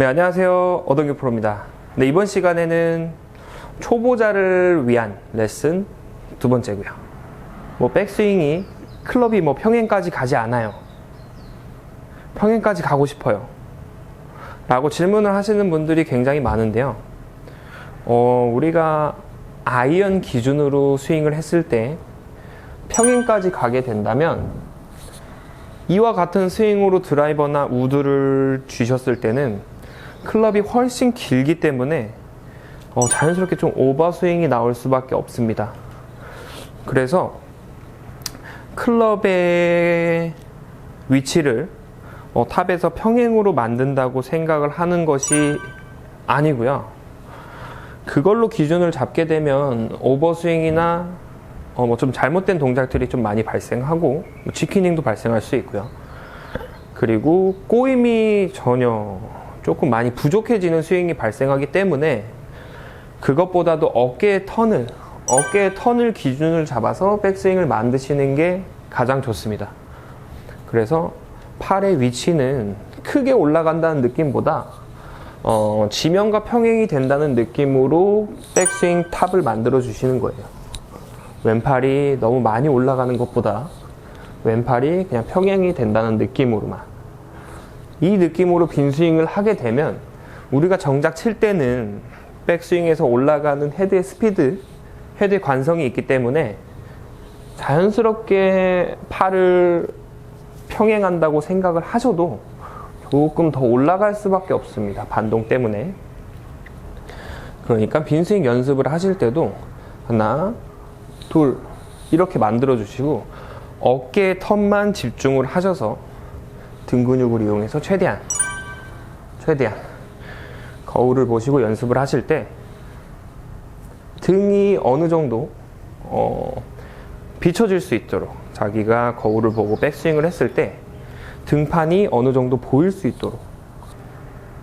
네, 안녕하세요. 어동규 프로입니다. 네, 이번 시간에는 초보자를 위한 레슨 두 번째고요. 뭐 백스윙이 클럽이 뭐 평행까지 가지 않아요. 평행까지 가고 싶어요. 라고 질문을 하시는 분들이 굉장히 많은데요. 어, 우리가 아이언 기준으로 스윙을 했을 때 평행까지 가게 된다면 이와 같은 스윙으로 드라이버나 우드를 쥐셨을 때는 클럽이 훨씬 길기 때문에 어, 자연스럽게 좀 오버 스윙이 나올 수밖에 없습니다. 그래서 클럽의 위치를 어, 탑에서 평행으로 만든다고 생각을 하는 것이 아니고요. 그걸로 기준을 잡게 되면 오버스윙이나 어, 뭐 좀 잘못된 동작들이 좀 많이 발생하고 뭐 치키닝도 발생할 수 있고요. 그리고 꼬임이 전혀 조금 많이 부족해지는 스윙이 발생하기 때문에 그것보다도 어깨의 턴을 어깨의 턴을 기준을 잡아서 백스윙을 만드시는 게 가장 좋습니다. 그래서 팔의 위치는 크게 올라간다는 느낌보다 어, 지면과 평행이 된다는 느낌으로 백스윙 탑을 만들어 주시는 거예요. 왼팔이 너무 많이 올라가는 것보다 왼팔이 그냥 평행이 된다는 느낌으로만. 이 느낌으로 빈 스윙을 하게 되면 우리가 정작 칠 때는 백스윙에서 올라가는 헤드의 스피드, 헤드의 관성이 있기 때문에 자연스럽게 팔을 평행한다고 생각을 하셔도 조금 더 올라갈 수밖에 없습니다. 반동 때문에. 그러니까 빈스윙 연습을 하실 때도 하나, 둘 이렇게 만들어 주시고 어깨 턴만 집중을 하셔서 등 근육을 이용해서 최대한 최대한 거울을 보시고 연습을 하실 때 등이 어느 정도 어, 비춰질 수 있도록 자기가 거울을 보고 백스윙을 했을 때 등판이 어느 정도 보일 수 있도록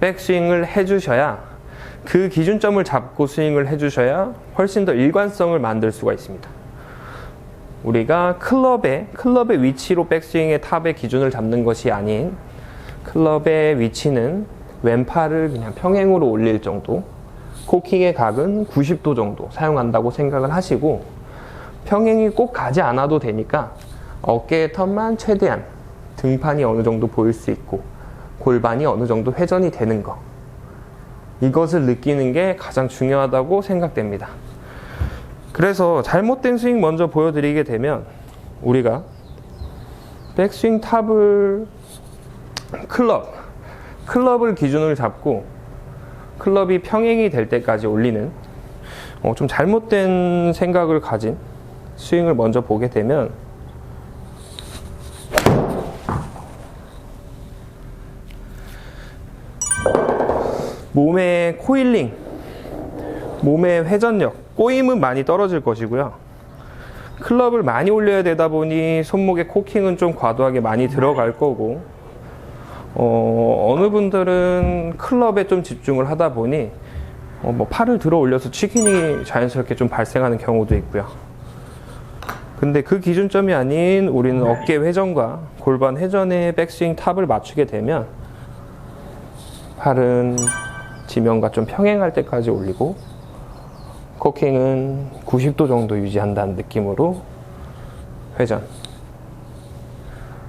백스윙을 해주셔야 그 기준점을 잡고 스윙을 해주셔야 훨씬 더 일관성을 만들 수가 있습니다. 우리가 클럽의 클럽의 위치로 백스윙의 탑의 기준을 잡는 것이 아닌 클럽의 위치는 왼팔을 그냥 평행으로 올릴 정도, 코킹의 각은 90도 정도 사용한다고 생각을 하시고 평행이 꼭 가지 않아도 되니까 어깨의 턴만 최대한 등판이 어느 정도 보일 수 있고 골반이 어느 정도 회전이 되는 거 이것을 느끼는 게 가장 중요하다고 생각됩니다. 그래서 잘못된 스윙 먼저 보여드리게 되면 우리가 백스윙 탑을 클럽, 클럽을 기준을 잡고 클럽이 평행이 될 때까지 올리는 어, 좀 잘못된 생각을 가진 스윙을 먼저 보게 되면 몸의 코일링, 몸의 회전력, 꼬임은 많이 떨어질 것이고요. 클럽을 많이 올려야 되다 보니 손목의 코킹은 좀 과도하게 많이 들어갈 거고, 어, 어느 분들은 클럽에 좀 집중을 하다 보니, 어, 뭐 팔을 들어 올려서 치킨이 자연스럽게 좀 발생하는 경우도 있고요. 근데 그 기준점이 아닌 우리는 어깨 회전과 골반 회전의 백스윙 탑을 맞추게 되면 팔은 지면과 좀 평행할 때까지 올리고 코킹은 90도 정도 유지한다는 느낌으로 회전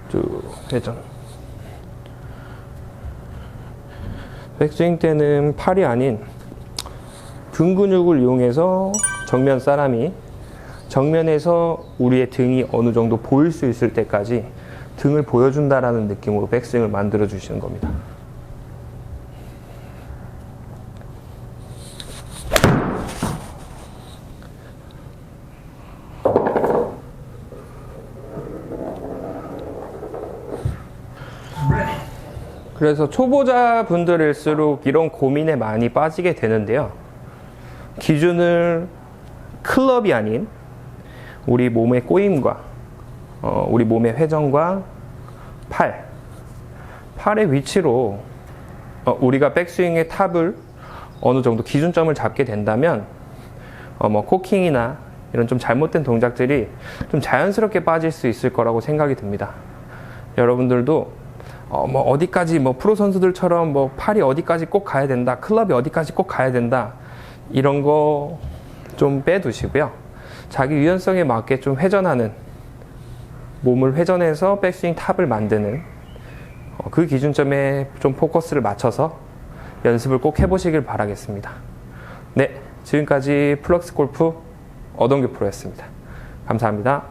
쭉 회전 백스윙 때는 팔이 아닌 등 근육을 이용해서 정면 사람이 정면에서 우리의 등이 어느 정도 보일 수 있을 때까지 등을 보여준다라는 느낌으로 백스윙을 만들어 주시는 겁니다. 그래서 초보자 분들일수록 이런 고민에 많이 빠지게 되는데요. 기준을 클럽이 아닌 우리 몸의 꼬임과 어, 우리 몸의 회전과 팔, 팔의 위치로 어, 우리가 백스윙의 탑을 어느 정도 기준점을 잡게 된다면 어, 뭐 코킹이나 이런 좀 잘못된 동작들이 좀 자연스럽게 빠질 수 있을 거라고 생각이 듭니다. 여러분들도 어, 뭐 어디까지 뭐 프로 선수들처럼 뭐 팔이 어디까지 꼭 가야 된다, 클럽이 어디까지 꼭 가야 된다 이런 거 좀 빼두시고요. 자기 유연성에 맞게 좀 회전하는 몸을 회전해서 백스윙 탑을 만드는 어, 그 기준점에 좀 포커스를 맞춰서 연습을 꼭 해보시길 바라겠습니다. 네, 지금까지 플럭스 골프 어동규 프로였습니다. 감사합니다.